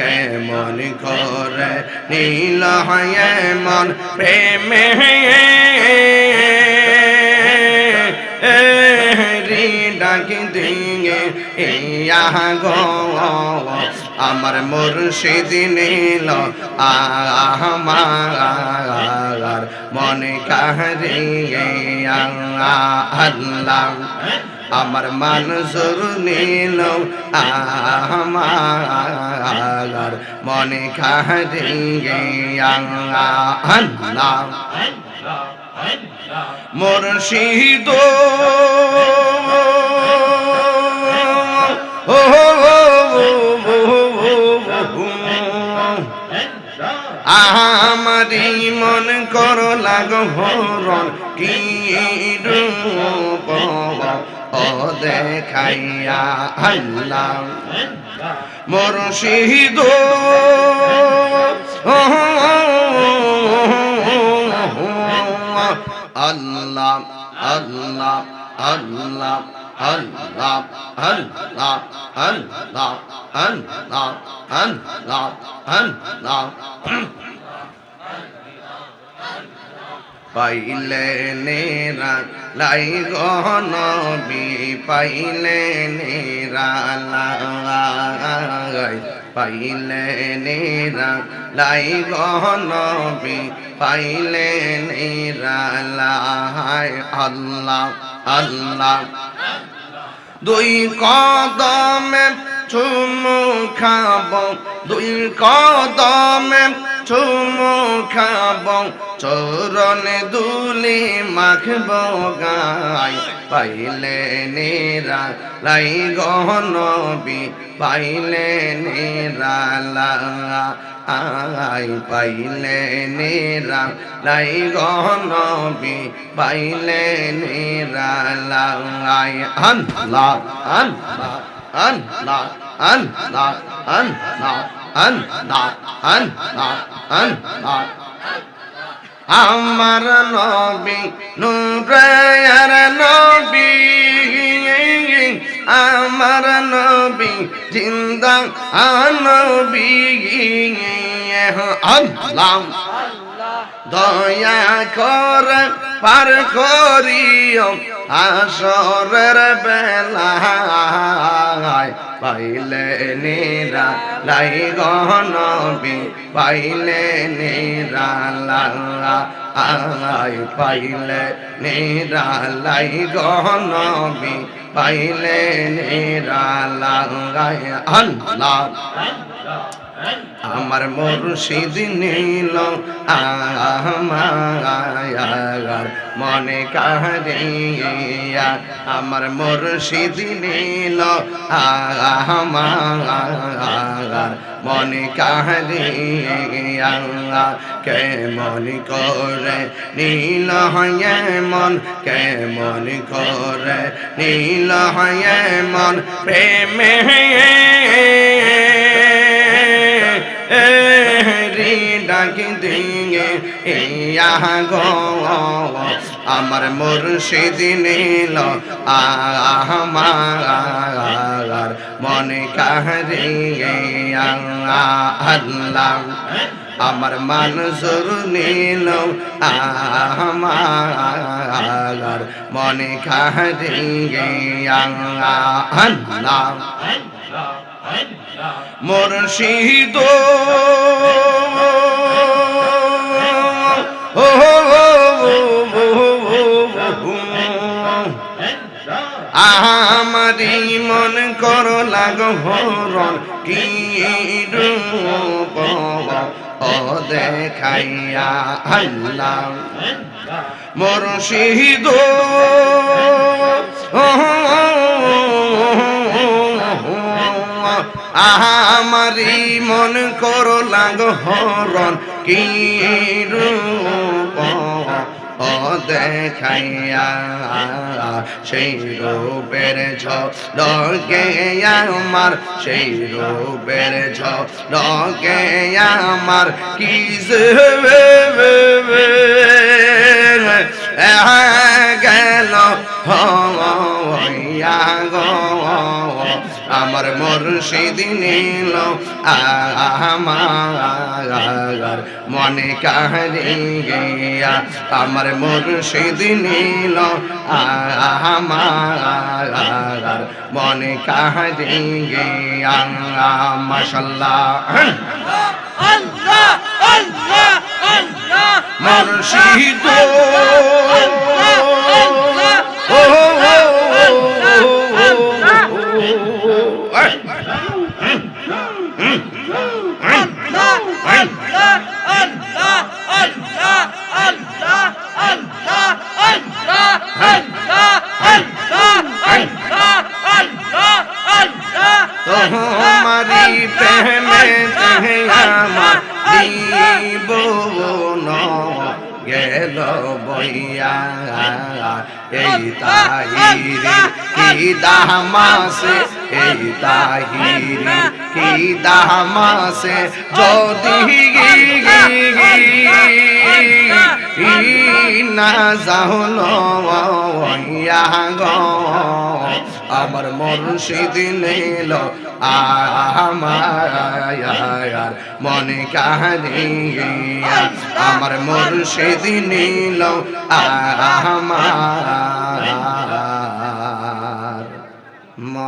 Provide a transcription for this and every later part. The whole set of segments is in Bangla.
কেমন করে নীল হয় মন প্রেমে ডাকি দিয়ে ইয়া গো আমার মুর্শিদ নীল আমার মনে কাহারিয়ে আল্লাহ আমার মানসুর নীল আমার মনে কাহারিয়ে আল্লাহ। মুর্শিদ হরণ কি রূপ দেখাইয়া আল্লাহ? মুর্শিদ। আল্লাহ আল্লাহ আল্লাহ আল্লাহ আল্লাহ আল্লাহ আল্লাহ আল্লাহ আল্লাহ। পাইলে নেরা, লাই পাইলে নেরা পাইলে নেরা, লাই পাইলে নেরা আল্লাহ আল্লাহ। দুই কদমে চুমু খাব, দুই কদমে চুমুখাব চরণ দুলি মাখব গাই পাইলে নেরা লাই গহনবি পাইলে নেরা লা আই পাইলে নেরা লাই গহনবি পাইলে নেরা লা আই আন লা আন লা আমার নবী নূরের নবী আমার নবী জিন্দা নবী আল্লাহ। দয়া কর পার করিও আসরের বেলায়। পাইলে নিরা লাই গহনবি পাইলে নিরা আই পাইলে নিরা লাই গহনবি পাইলে নিরা লাগায় আল্লাহ। আমার মুর্শিদ নীল, আমার মনে কাহারিয়া আমার মুর্শিদ নীল, আমার মনে কাহারিয়া কেমন করে নীল হয় মন, কেমন করে নীল হয় মন, প্রেমে রি ডাকি দিয়ে ইয়া গো, আমার মুর্শিদ নীল আমার মনে কাহারিয়ে আল্লাহ আমার মানসুর নীল আমার মনে কাহারিয়ে আল্লাহ। মুর্শিদ আমারি মন করো লাগ হরণ, কি রূপ দেখাইয়া আল্লাহ। মুর্শিদ আমারি মন করো লাগ হরণ, কি রূপ দেখাইয়া সেই রূপের ঝলকে আমার সেই রূপের ঝলকে আমার। কি গেল হইয়া গো। আমার মুর্শিদ নীল আমার মনে কাহিয়া আমার মুর্শিদ নীল আমার মনে কাহিয়া মাশাল্লাহ। আল্লাহ আল্লাহ আল্লাহ। মুর্শিদ की दामा से এই তাহিরি কি দামাসে যদি না যাহলো আমার মুর্শিদ নিল আমার মনে কাহিয়া আমার মুর্শিদ নিল আমার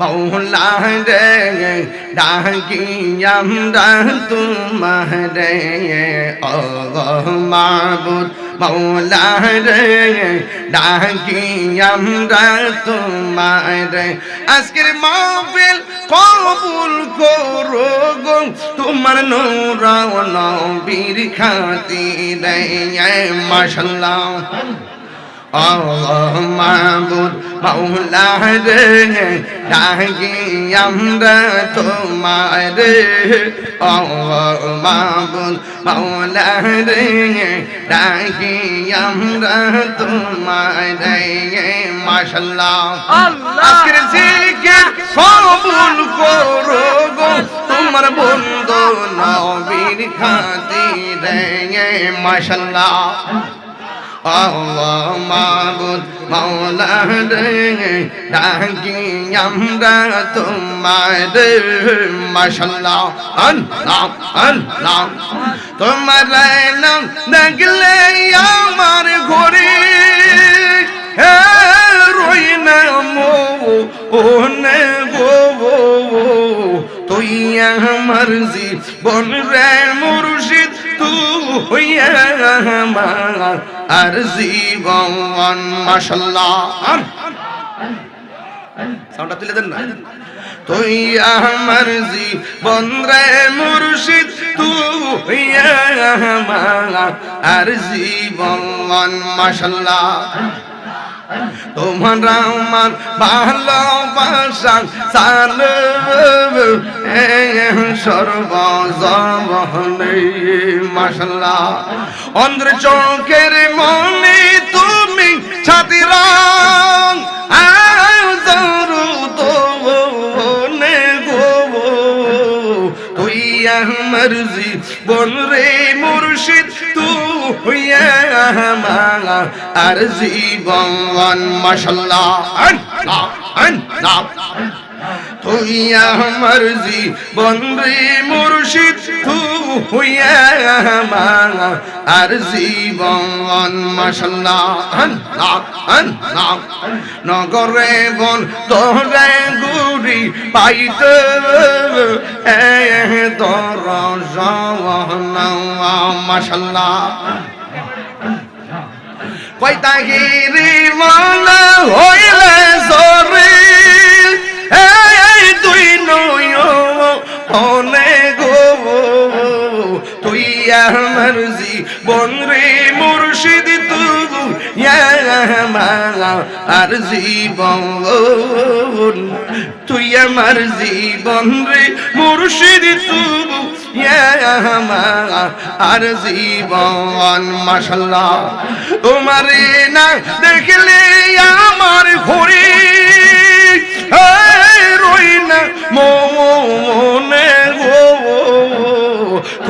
মৌলা রে ডাকি আমরা তোমারে আল্লাহ মাবুদ মৌলা রে ডাকি আমরা তোমারে আজকের মাহফিল কবুল করো গো তোমার নূর নবীর খাতিরে মাশাল্লাহ আল্লাহ মাবুদ মাওলা রে ডাকি আমরা তোমার। আল্লাহ মাবুদ মাওলা রে ডাকি আমরা তোমার। মাশাল্লাহ আল্লাহ। আজকের জিকির কবুল করো গো তোমার বন্ধু নবীর খাতিরে। মাশাল্লাহ আল্লাহ মাবুদ মাওলা রে ডাকি আমরা তোমার মাশাল্লাহ, আল্লাহ আল্লাহ। তোমার নাম দেখলে আমার ঘরে রই না মো ওনে গো তুই আমার জীবন রে মুর্শিদ তুই আমার আর জীবন, মাশাল্লাহ। সাউন্ডটা তুলে দেন না? তুই আমার জীবন রে মুর্শিদ তুই আমার আর জীবন, মাশাল্লাহ। তোমার আমার ভালোবাসার সাল সর্বজনে মশলা অন্ধ্র চৌকের মনে তুমি ছাতিরা তুই আমার জীবন রে মুর্শিদ তুমি আমার আর জীবন মাশাল্লাহ তুই আমার জীবন রে মুর্শিদ। মাসাল্লাহ নগরে বন তোরে গুড়ি পাইত দর মাসাল্লাহ কয়তা গিরি মন হইলে আমার জীবন রে মুর্শিদ তু আর জীবন। তুই আমার জীবন রে মুর্শিদ তু আর জীবন। মাশাল্লাহ, তোমারে না দেখলে আমার ঘরে। রই না মনে গো।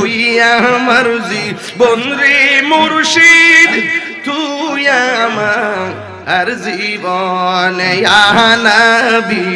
তুই আমার জীবন রে মুর্শিদ তুই আমার জীবন নবী